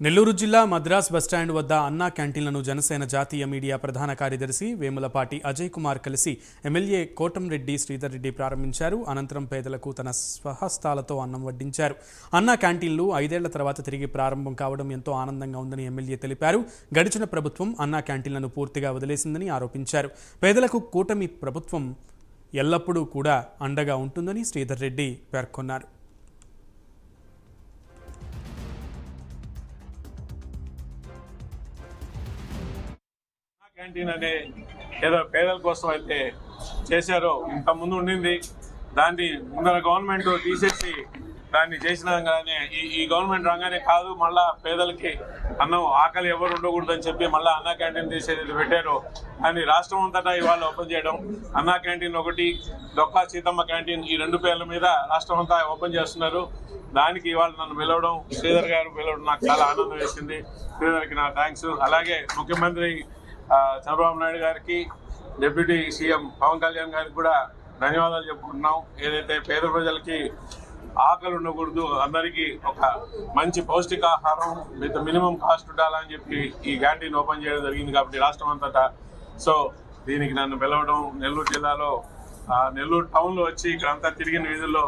నెల్లూరు జిల్లా మద్రాస్ బస్టాండ్ వద్ద అన్నా క్యాంటీన్లను జనసేన జాతీయ మీడియా ప్రధాన కార్యదర్శి వేములపాటి అజయ్ కుమార్ కలిసి ఎమ్మెల్యే కోటంరెడ్డి శ్రీధర్ రెడ్డి ప్రారంభించారు. అనంతరం పేదలకు తన స్వహస్తాలతో అన్నం వడ్డించారు. అన్నా క్యాంటీన్లు ఐదేళ్ళ తర్వాత తిరిగి ప్రారంభం కావడం ఎంతో ఆనందంగా ఉందని ఎమ్మెల్యే తెలిపారు. గడిచిన ప్రభుత్వం అన్నా క్యాంటీన్లను పూర్తిగా వదిలేసిందని ఆరోపించారు. పేదలకు కూటమి ప్రభుత్వం ఎల్లప్పుడూ కూడా అండగా ఉంటుందని శ్రీధర్ రెడ్డి పేర్కొన్నారు. క్యాంటీన్ అనే ఏదో పేదల కోసం అయితే చేశారో ఇంత ముందు ఉండింది. దాన్ని ముందర గవర్నమెంట్ తీసేసి దాన్ని చేసినాగానే ఈ ఈ గవర్నమెంట్ రాగానే కాదు మళ్ళా పేదలకి అన్నం ఆకలి ఎవరు ఉండకూడదు అని చెప్పి మళ్ళీ అన్నా క్యాంటీన్ తీసేది పెట్టారు. కానీ రాష్ట్రం అంతటా ఇవాళ ఓపెన్ చేయడం అన్నా క్యాంటీన్ ఒకటి దొక్కా సీతమ్మ క్యాంటీన్ ఈ రెండు పేర్ల మీద రాష్ట్రం అంతా ఓపెన్ చేస్తున్నారు. దానికి ఇవాళ నన్ను పిలవడం శ్రీధర్ గారు పిలవడం నాకు చాలా ఆనందం వేసింది. శ్రీధర్కి నా థ్యాంక్స్ అలాగే ముఖ్యమంత్రి చంద్రబాబు నాయుడు గారికి డిప్యూటీ సీఎం పవన్ కళ్యాణ్ గారికి కూడా ధన్యవాదాలు చెప్పుకుంటున్నాం. ఏదైతే పేద ప్రజలకి ఆకలి ఉండకూడదు అందరికీ ఒక మంచి పౌష్టికాహారం విత్ మినిమం కాస్ట్ ఉండాలని చెప్పి ఈ క్యాంటీన్ ఓపెన్ చేయడం జరిగింది కాబట్టి రాష్ట్రం అంతటా. సో దీనికి నన్ను పిలవడం నెల్లూరు జిల్లాలో నెల్లూరు టౌన్లో వచ్చి ఇక్కడంతా తిరిగిన వీధుల్లో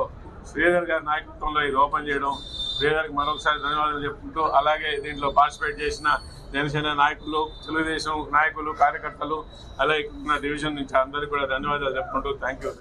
శ్రీధర్ గారి నాయకత్వంలో ఇది ఓపెన్ చేయడం శ్రీధర్కి మరొకసారి ధన్యవాదాలు చెప్పుకుంటూ అలాగే దీంట్లో పార్టిసిపేట్ చేసిన జనసేన నాయకులు తెలుగుదేశం నాయకులు కార్యకర్తలు అలాగే డివిజన్ నుంచి అందరికీ కూడా ధన్యవాదాలు చెప్పుకుంటూ థ్యాంక్ యూ.